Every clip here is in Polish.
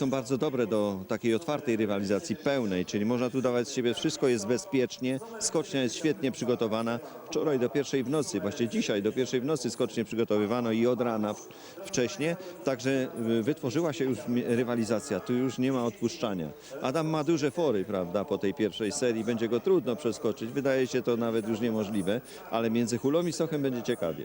Są bardzo dobre do takiej otwartej rywalizacji, pełnej, czyli można tu dawać z siebie wszystko, jest bezpiecznie, skocznia jest świetnie przygotowana. Wczoraj do pierwszej w nocy, właśnie dzisiaj do pierwszej w nocy skocznie przygotowywano i od rana w- wcześnie, także y, wytworzyła się już rywalizacja, tu już nie ma odpuszczania. Adam ma duże fory, prawda, po tej pierwszej serii, będzie go trudno przeskoczyć, wydaje się to nawet już niemożliwe, ale między Hulą i Sochem będzie ciekawie.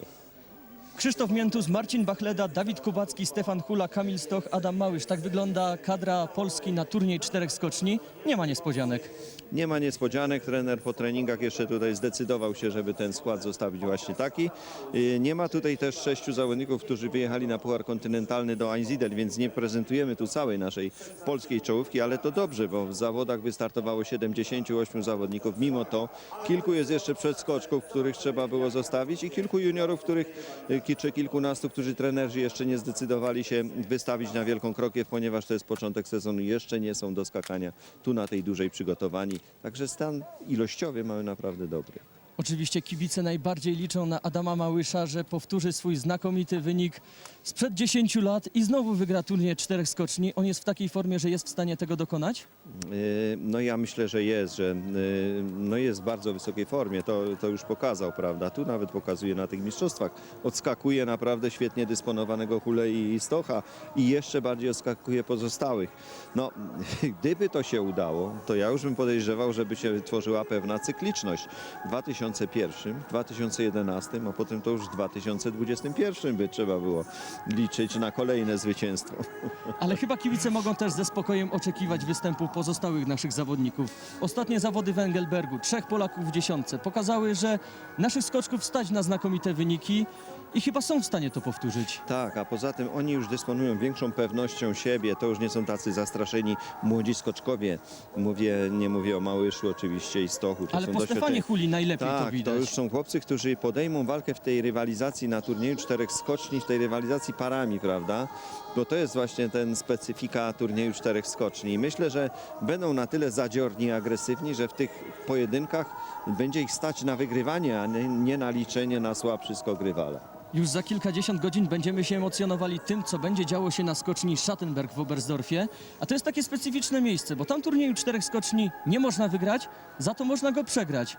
Krzysztof Miętus, Marcin Bachleda, Dawid Kubacki, Stefan Hula, Kamil Stoch, Adam Małysz. Tak wygląda kadra Polski na turniej czterech skoczni. Nie ma niespodzianek. Nie ma niespodzianek, trener po treningach jeszcze tutaj zdecydował się, żeby ten skład zostawić właśnie taki. Yy, Nie ma tutaj też sześciu zawodników, którzy wyjechali na Puchar Kontynentalny do Einzidel, więc nie prezentujemy tu całej naszej polskiej czołówki, ale to dobrze, bo w zawodach wystartowało 78 zawodników. Mimo to kilku jest jeszcze przedskoczków, których trzeba było zostawić i kilku juniorów, których yy, ki- czy kilkunastu, którzy trenerzy jeszcze nie zdecydowali się wystawić na Wielką Krokiew, ponieważ to jest początek sezonu, jeszcze nie są do skakania tu na tej dużej przygotowani. Także stan ilościowy mamy naprawdę dobry. Oczywiście kibice najbardziej liczą na Adama Małysza, że powtórzy swój znakomity wynik sprzed 10 lat i znowu wygra turniej czterech skoczni. On jest w takiej formie, że jest w stanie tego dokonać? Yy, No ja myślę, że jest, że yy, no jest w bardzo wysokiej formie, to, to już pokazał, prawda? Tu nawet pokazuje na tych mistrzostwach. Odskakuje naprawdę świetnie dysponowanego Hule i Stocha i jeszcze bardziej odskakuje pozostałych. No, gdyby to się udało, to ja już bym podejrzewał, żeby się tworzyła pewna cykliczność. W 2001, w 2011, a potem to już w 2021 by trzeba było liczyć na kolejne zwycięstwo. Ale chyba kibice mogą też ze spokojem oczekiwać występu pozostałych naszych zawodników. Ostatnie zawody w Engelbergu, trzech Polaków w dziesiątce, pokazały, że naszych skoczków stać na znakomite wyniki i chyba są w stanie to powtórzyć. Tak, a poza tym oni już dysponują większą pewnością siebie, to już nie są tacy zastraszeni młodzi skoczkowie. Mówię, nie mówię o Małyszu oczywiście i Stochu. To Ale są po doświadczeni- Stefanie Huli najlepiej tak, to widać. już są chłopcy, którzy podejmą walkę w tej rywalizacji na turnieju czterech skoczni, w tej rywalizacji parami, prawda? Bo to jest właśnie ten specyfika turnieju czterech skoczni. I myślę, że będą na tyle zadziorni i agresywni, że w tych pojedynkach będzie ich stać na wygrywanie, a nie, nie na liczenie na słabszy skok rywala. Już za kilkadziesiąt godzin będziemy się emocjonowali tym, co będzie działo się na skoczni Schattenberg w Oberstdorfie. A to jest takie specyficzne miejsce, bo tam turnieju czterech skoczni nie można wygrać, za to można go przegrać.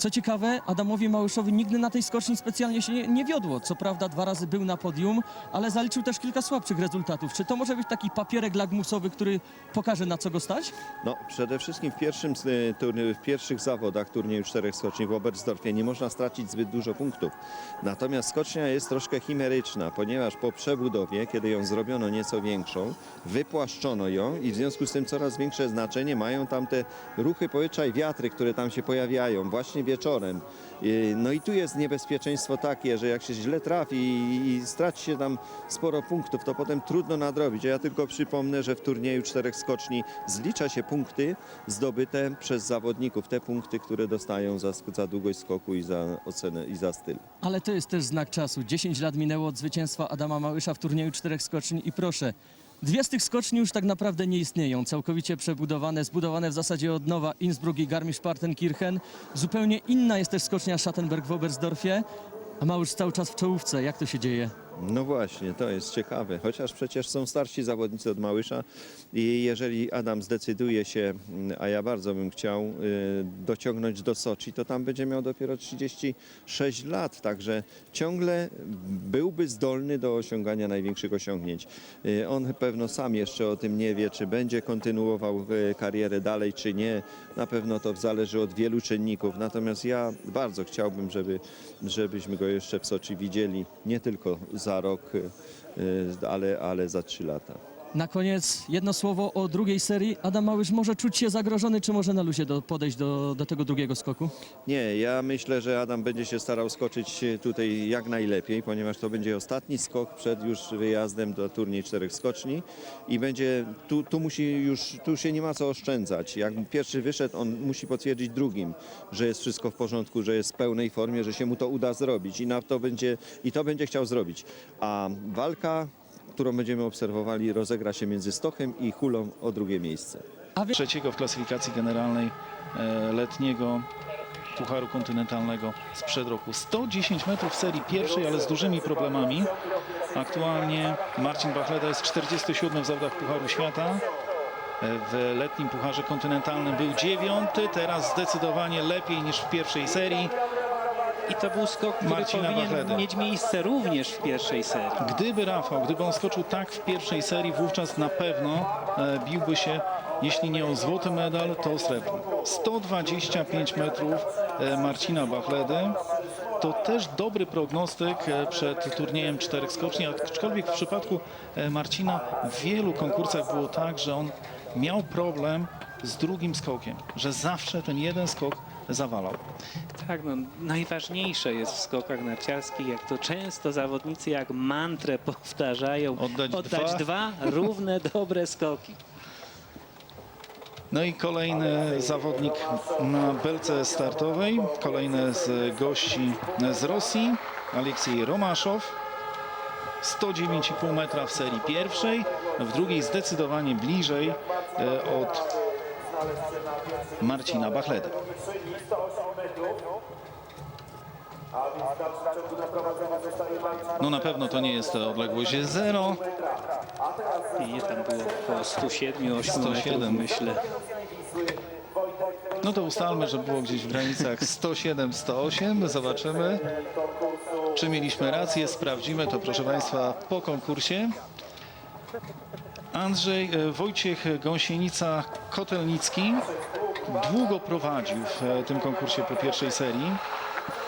Co ciekawe, Adamowi Małyszowi nigdy na tej skoczni specjalnie się nie, nie wiodło. Co prawda dwa razy był na podium, ale zaliczył też kilka słabszych rezultatów. Czy to może być taki papierek lagmusowy, który pokaże na co go stać? No, przede wszystkim w, pierwszym, y, w pierwszych zawodach turnieju czterech skoczni w Oberstdorfie nie można stracić zbyt dużo punktów. Natomiast skocznia jest troszkę chimeryczna, ponieważ po przebudowie, kiedy ją zrobiono nieco większą, wypłaszczono ją i w związku z tym coraz większe znaczenie mają tam te ruchy powietrza i wiatry, które tam się pojawiają właśnie wieczorem. Y, No i tu jest niebezpieczeństwo takie, że jak się źle trafi i, straci się tam sporo punktów, to potem trudno nadrobić. Ja tylko przypomnę, że w turnieju czterech skoczni zlicza się punkty zdobyte przez zawodników, te punkty, które dostają za, za długość skoku i za ocenę i za styl. Ale to jest też znak czasu. 10 lat minęło od zwycięstwa Adama Małysza w turnieju czterech skoczni i proszę, dwie z tych skoczni już tak naprawdę nie istnieją. Całkowicie przebudowane, zbudowane w zasadzie od nowa Innsbruck i Garmisch-Partenkirchen. Zupełnie inna jest też skocznia Schattenberg w Oberstdorfie, a Małysz cały czas w czołówce. Jak to się dzieje? No właśnie, to jest ciekawe, chociaż przecież są starsi zawodnicy od Małysza i jeżeli Adam zdecyduje się, a ja bardzo bym chciał, y, dociągnąć do Soczi, to tam będzie miał dopiero 36 lat, także ciągle byłby zdolny do osiągania największych osiągnięć. Y, On pewno sam jeszcze o tym nie wie, czy będzie kontynuował y, karierę dalej, czy nie. Na pewno to zależy od wielu czynników, natomiast ja bardzo chciałbym, żeby, żebyśmy go jeszcze w Soczi widzieli, nie tylko za rok, y, y, ale, ale za trzy lata. Na koniec jedno słowo o drugiej serii. Adam Małysz może czuć się zagrożony, czy może na luzie do, podejść do, do tego drugiego skoku? Nie, ja myślę, że Adam będzie się starał skoczyć tutaj jak najlepiej, ponieważ to będzie ostatni skok przed już wyjazdem do turniej czterech skoczni i będzie, tu, tu musi już, tu się nie ma co oszczędzać. Jak pierwszy wyszedł, on musi potwierdzić drugim, że jest wszystko w porządku, że jest w pełnej formie, że się mu to uda zrobić i na to będzie, i to będzie chciał zrobić. A walka, którą będziemy obserwowali, rozegra się między Stochem i Hulą o drugie miejsce. Trzeciego w klasyfikacji generalnej e, letniego Pucharu Kontynentalnego sprzed roku. 110 metrów w serii pierwszej, ale z dużymi problemami. Aktualnie Marcin Bachleda jest 47 w zawodach Pucharu Świata. W letnim Pucharze Kontynentalnym był dziewiąty, teraz zdecydowanie lepiej niż w pierwszej serii. I to był skok, który Marcina powinien Bachledy. mieć miejsce również w pierwszej serii. Gdyby Rafał, gdyby on skoczył tak w pierwszej serii, wówczas na pewno e, biłby się, jeśli nie o złoty medal, to o srebrny. 125 metrów e, Marcina Bachledy. To też dobry prognostyk e, przed turniejem czterech skoczni, aczkolwiek w przypadku e, Marcina w wielu konkursach było tak, że on miał problem z drugim skokiem, że zawsze ten jeden skok zawalał. Tak, no, najważniejsze jest w skokach narciarskich, jak to często zawodnicy jak mantrę powtarzają, Oddać dwa równe, dobre skoki. No i kolejny zawodnik na belce startowej, kolejny z gości z Rosji, Aleksiej Romaszow. 109,5 metra w serii pierwszej, w drugiej zdecydowanie bliżej e, od Marcina Bachledy. No na pewno to nie jest odległość zero. I tam było około 107-8 107. metrów, myślę. No to ustalmy, że było gdzieś w granicach 107-108. Zobaczymy, czy mieliśmy rację. Sprawdzimy to, proszę Państwa, po konkursie. Andrzej e, Wojciech Gąsienica Kotelnicki długo prowadził w e, tym konkursie po pierwszej serii.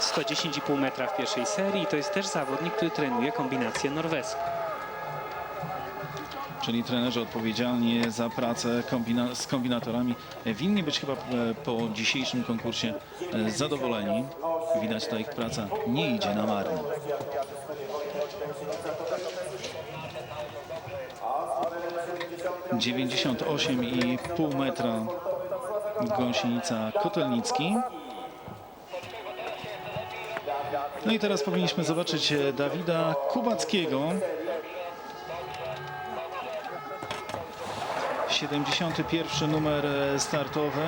110,5 metra w pierwszej serii. To jest też zawodnik, który trenuje kombinację norweską. czyli trenerzy odpowiedzialni za pracę kombina z kombinatorami winni być chyba e, po dzisiejszym konkursie e, zadowoleni. Widać, ta ich praca nie idzie na marne. Dziewięćdziesiąt osiem i pół metra gąsienica Kotelnicki. No i teraz powinniśmy zobaczyć e, Dawida Kubackiego. 71 numer e, startowy.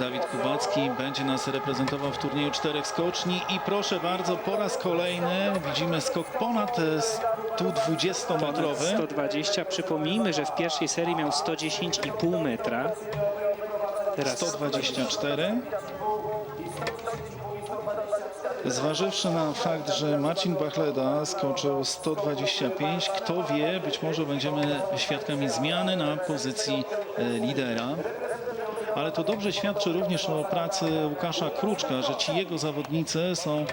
Dawid Kubacki będzie nas reprezentował w turnieju czterech skoczni i proszę bardzo, po raz kolejny widzimy skok ponad e, 120-metrowy. 120. Przypomnijmy, że w pierwszej serii miał 110,5 metra. Teraz 124. Zważywszy na fakt, że Marcin Bachleda skoczył 125, kto wie, być może będziemy świadkami zmiany na pozycji e, lidera. Ale to dobrze świadczy również o pracy Łukasza Kruczka, że ci jego zawodnicy są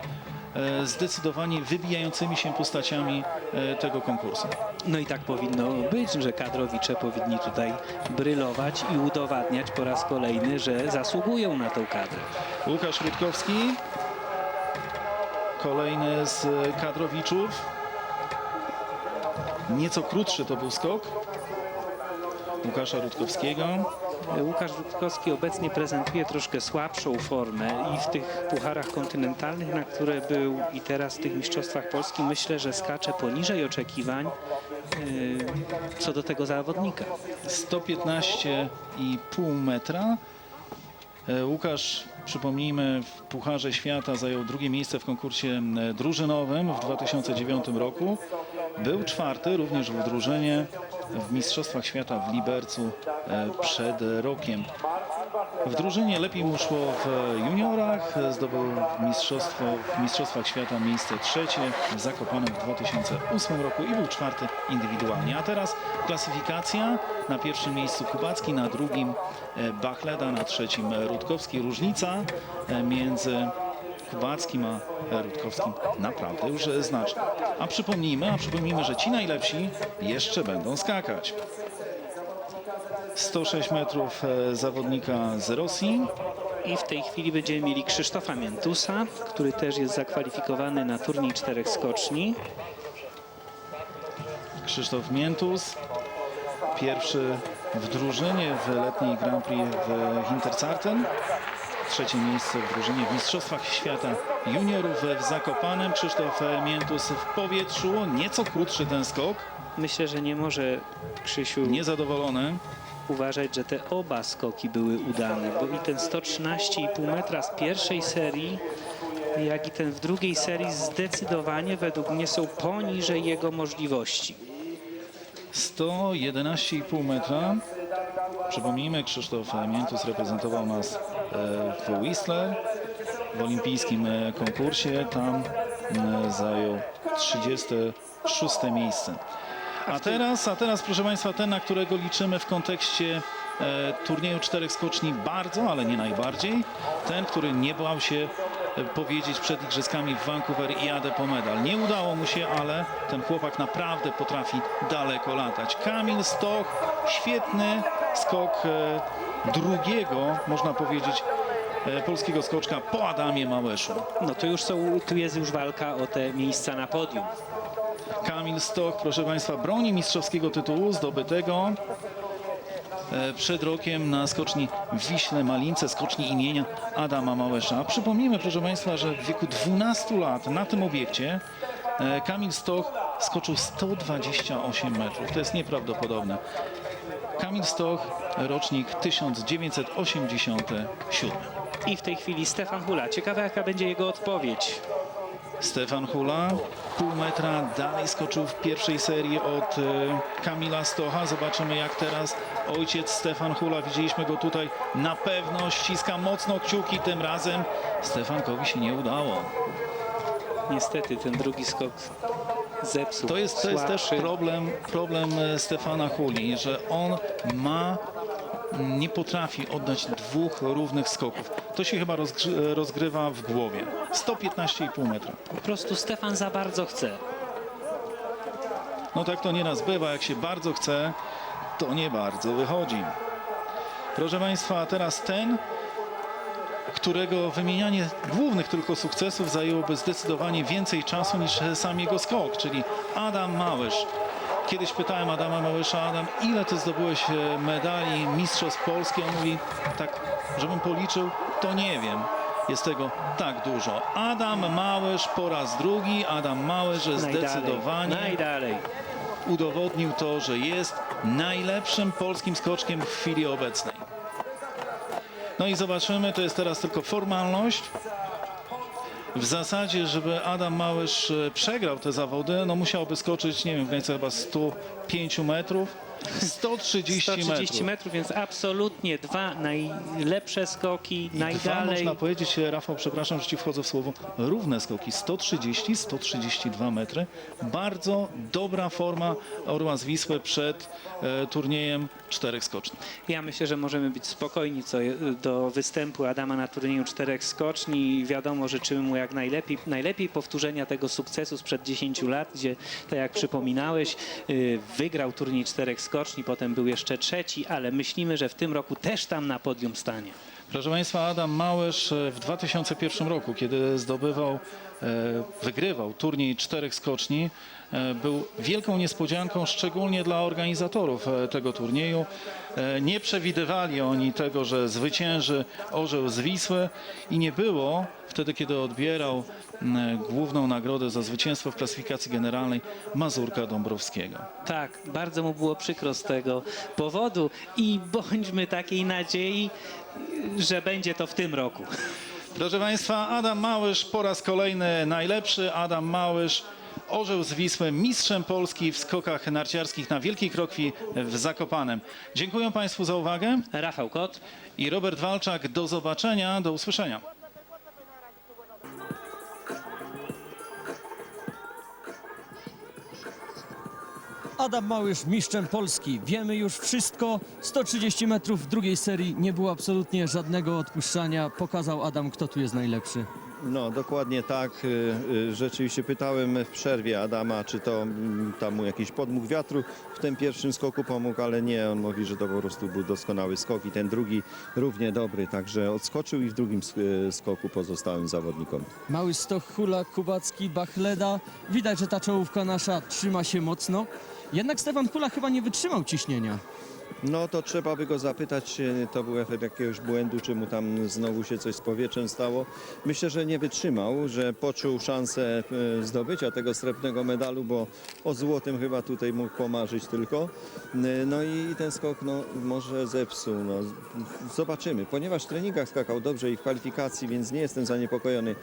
e, zdecydowanie wybijającymi się postaciami e, tego konkursu. No i tak powinno być, że kadrowicze powinni tutaj brylować i udowadniać po raz kolejny, że zasługują na tą kadrę. Łukasz Rutkowski, kolejny z kadrowiczów. Nieco krótszy to był skok Łukasza Rutkowskiego. Łukasz Rutkowski obecnie prezentuje troszkę słabszą formę i w tych pucharach kontynentalnych, na które był i teraz w tych mistrzostwach Polski, myślę, że skacze poniżej oczekiwań yy, co do tego zawodnika. 115,5 metra. E, Łukasz, przypomnijmy, w Pucharze Świata zajął drugie miejsce w konkursie e, drużynowym w 2009 roku. Był czwarty również w drużynie w Mistrzostwach Świata w Libercu e, przed rokiem. W drużynie lepiej mu szło w juniorach, zdobył mistrzostwo, w Mistrzostwach Świata miejsce trzecie w Zakopanem w 2008 roku i był czwarty indywidualnie. A teraz klasyfikacja na pierwszym miejscu Kubacki, na drugim e, Bachleda, na trzecim Rutkowski. Różnica e, między Kubackim a Rutkowskim naprawdę już e, znaczna. A przypomnijmy, a przypomnijmy, że ci najlepsi jeszcze będą skakać. 106 metrów e, zawodnika z Rosji. I w tej chwili będziemy mieli Krzysztofa Miętusa, który też jest zakwalifikowany na turniej czterech skoczni. Krzysztof Miętus. Pierwszy w drużynie w letniej Grand Prix w Hinterzarten. Trzecie miejsce w drużynie w Mistrzostwach Świata Juniorów w Zakopanem. Krzysztof Miętus w powietrzu. Nieco krótszy ten skok. Myślę, że nie może Krzysiu Niezadowolony. Uważać, że te oba skoki były udane, bo i ten 113,5 metra z pierwszej serii jak i ten w drugiej serii zdecydowanie według mnie są poniżej jego możliwości. 111,5 metra. Przypomnijmy, Krzysztof Miętus reprezentował nas e, w Whistler w olimpijskim e, konkursie. Tam e, zajął 36 miejsce. A teraz, a teraz, proszę Państwa, ten, na którego liczymy w kontekście e, turnieju czterech skoczni bardzo, ale nie najbardziej. Ten, który nie bał się e, powiedzieć przed igrzyskami w Vancouver i jadę po medal. Nie udało mu się, ale ten chłopak naprawdę potrafi daleko latać. Kamil Stoch, świetny skok e, drugiego, można powiedzieć, e, polskiego skoczka po Adamie Małeszu. No to już są, tu jest już walka o te miejsca na podium. Kamil Stoch, proszę Państwa, broni mistrzowskiego tytułu zdobytego e, przed rokiem na skoczni Wiśle Malince, skoczni imienia Adama Małesza. Przypomnijmy, proszę Państwa, że w wieku 12 lat na tym obiekcie e, Kamil Stoch skoczył 128 metrów. To jest nieprawdopodobne. Kamil Stoch, rocznik 1987. I w tej chwili Stefan Hula. Ciekawe jaka będzie jego odpowiedź. Stefan Hula pół metra dalej skoczył w pierwszej serii od e, Kamila Stocha. Zobaczymy jak teraz ojciec Stefan Hula, widzieliśmy go tutaj, na pewno ściska mocno kciuki tym razem. Stefankowi się nie udało. Niestety ten drugi skok zepsuł. To jest, to jest też problem, problem e, Stefana Huli, że on ma nie potrafi oddać dwóch równych skoków. To się chyba rozgrywa w głowie. 115,5 metra. Po prostu Stefan za bardzo chce. No tak to nieraz bywa, jak się bardzo chce, to nie bardzo wychodzi. Proszę Państwa, a teraz ten, którego wymienianie głównych tylko sukcesów zajęłoby zdecydowanie więcej czasu niż sam jego skok, czyli Adam Małysz. Kiedyś pytałem Adama Małysza, Adam, ile ty zdobyłeś e, medali Mistrzostw Polski? On mówi, tak, żebym policzył, to nie wiem. Jest tego tak dużo. Adam Małysz po raz drugi, Adam Małysz zdecydowanie Najdalej. udowodnił to, że jest najlepszym polskim skoczkiem w chwili obecnej. No i zobaczymy, to jest teraz tylko formalność. W zasadzie, żeby Adam Małysz e, przegrał te zawody, no musiałby skoczyć, nie wiem, w granicach chyba 105 metrów. 130, 130 metrów. metrów, więc absolutnie dwa najlepsze skoki, I dwa, najdalej. można powiedzieć, Rafał, przepraszam, że ci wchodzę w słowo, równe skoki, 130, 132 metry. Bardzo dobra forma Orła z Wisły przed e, turniejem czterech skoczni. Ja myślę, że możemy być spokojni co do występu Adama na turnieju czterech skoczni. Wiadomo, życzymy mu jak najlepiej, najlepiej powtórzenia tego sukcesu sprzed 10 lat, gdzie, tak jak przypominałeś, y, wygrał turniej czterech skoczni, potem był jeszcze trzeci, ale myślimy, że w tym roku też tam na podium stanie. Proszę Państwa, Adam Małysz e, w 2001 roku, kiedy zdobywał, wygrywał turniej czterech skoczni, e, był wielką niespodzianką, szczególnie dla organizatorów e, tego turnieju. E, Nie przewidywali oni tego, że zwycięży orzeł z Wisły i nie było wtedy, kiedy odbierał główną nagrodę za zwycięstwo w klasyfikacji generalnej Mazurka Dąbrowskiego. Tak, bardzo mu było przykro z tego powodu i bądźmy takiej nadziei, że będzie to w tym roku. Proszę Państwa, Adam Małysz po raz kolejny najlepszy. Adam Małysz, orzeł z Wisły, mistrzem Polski w skokach narciarskich na Wielkiej Krokwi w Zakopanem. Dziękuję Państwu za uwagę Rafał Kot. i Robert Walczak. Do zobaczenia, do usłyszenia. Adam Małysz mistrzem Polski. Wiemy już wszystko. 130 metrów w drugiej serii. Nie było absolutnie żadnego odpuszczania. Pokazał Adam, kto tu jest najlepszy. No, dokładnie tak. Y, y, Rzeczywiście pytałem w przerwie Adama, czy to mm, tam mu jakiś podmuch wiatru w tym pierwszym skoku pomógł, ale nie. On mówi, że to po prostu był doskonały skok i ten drugi równie dobry. Także odskoczył i w drugim y, skoku pozostałym zawodnikom. Mały Stoch, Hula, Kubacki, Bachleda. Widać, że ta czołówka nasza trzyma się mocno. Jednak Stefan Hula chyba nie wytrzymał ciśnienia. No to trzeba by go zapytać, to był efekt jakiegoś błędu, czy mu tam znowu się coś z powietrzem stało. Myślę, że nie wytrzymał, że poczuł szansę e, zdobycia tego srebrnego medalu, bo o złotym chyba tutaj mógł pomarzyć tylko. E, No i ten skok no, może zepsuł. No. Zobaczymy, ponieważ w treningach skakał dobrze i w kwalifikacji, więc nie jestem zaniepokojony.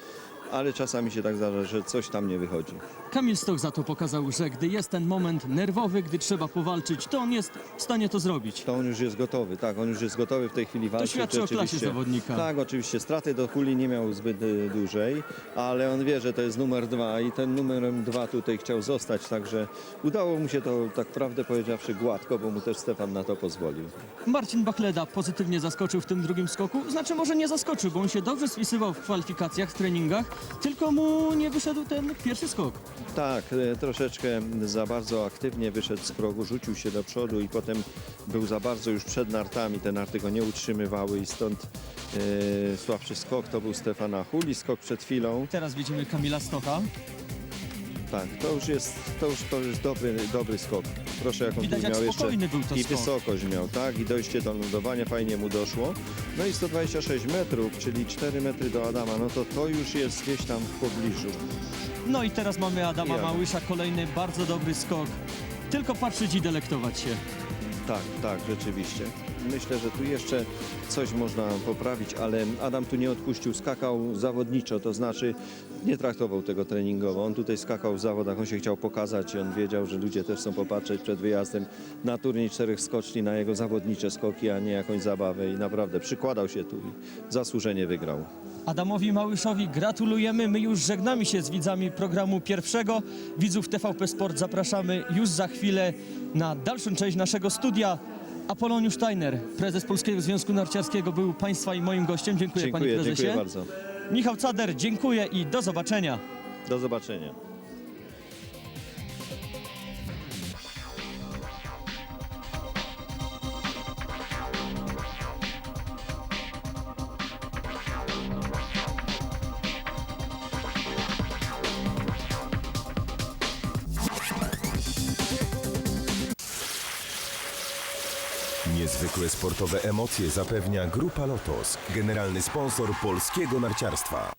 Ale czasami się tak zdarza, że coś tam nie wychodzi. Kamil Stoch za to pokazał, że gdy jest ten moment nerwowy, gdy trzeba powalczyć, to on jest w stanie to zrobić. To on już jest gotowy, tak, on już jest gotowy w tej chwili walczyć. świadczy o klasie zawodnika. Tak, oczywiście. Straty do kuli nie miał zbyt y, dużej, ale on wie, że to jest numer dwa i ten numerem dwa tutaj chciał zostać, także udało mu się to, tak prawdę powiedziawszy, gładko, bo mu też Stefan na to pozwolił. Marcin Bachleda pozytywnie zaskoczył w tym drugim skoku. Znaczy może nie zaskoczył, bo on się dobrze spisywał w kwalifikacjach, w treningach, tylko mu nie wyszedł ten pierwszy skok. Tak, e, troszeczkę za bardzo aktywnie wyszedł z progu, rzucił się do przodu i potem był za bardzo już przed nartami. Te narty go nie utrzymywały i stąd e, słabszy skok to był Stefana Huli, skok przed chwilą. Teraz widzimy Kamila Stocha. Tak, to już jest, to już, to już dobry, dobry skok. Proszę, jak on Widać, tu jak miał jeszcze spokojny był to i skok. wysokość miał, tak, i dojście do lądowania fajnie mu doszło. No i 126 metrów, czyli 4 metry do Adama, no to to już jest gdzieś tam w pobliżu. No i teraz mamy Adama Adam. Małysza, kolejny bardzo dobry skok. Tylko patrzeć i delektować się. Tak, tak, rzeczywiście. Myślę, że tu jeszcze coś można poprawić, ale Adam tu nie odpuścił, skakał zawodniczo, to znaczy nie traktował tego treningowo. On tutaj skakał w zawodach, on się chciał pokazać on wiedział, że ludzie też chcą popatrzeć przed wyjazdem na turniej czterech skoczni, na jego zawodnicze skoki, a nie jakąś zabawę i naprawdę przykładał się tu i zasłużenie wygrał. Adamowi Małyszowi gratulujemy. My już żegnamy się z widzami programu pierwszego. Widzów TVP Sport zapraszamy już za chwilę na dalszą część naszego studia. Apoloniusz Steiner, prezes Polskiego Związku Narciarskiego, był Państwa i moim gościem. Dziękuję, panie Dziękuję, prezesie. dziękuję bardzo. Michał Cader, dziękuję i do zobaczenia. Do zobaczenia. Sportowe emocje zapewnia Grupa Lotos, generalny sponsor polskiego narciarstwa.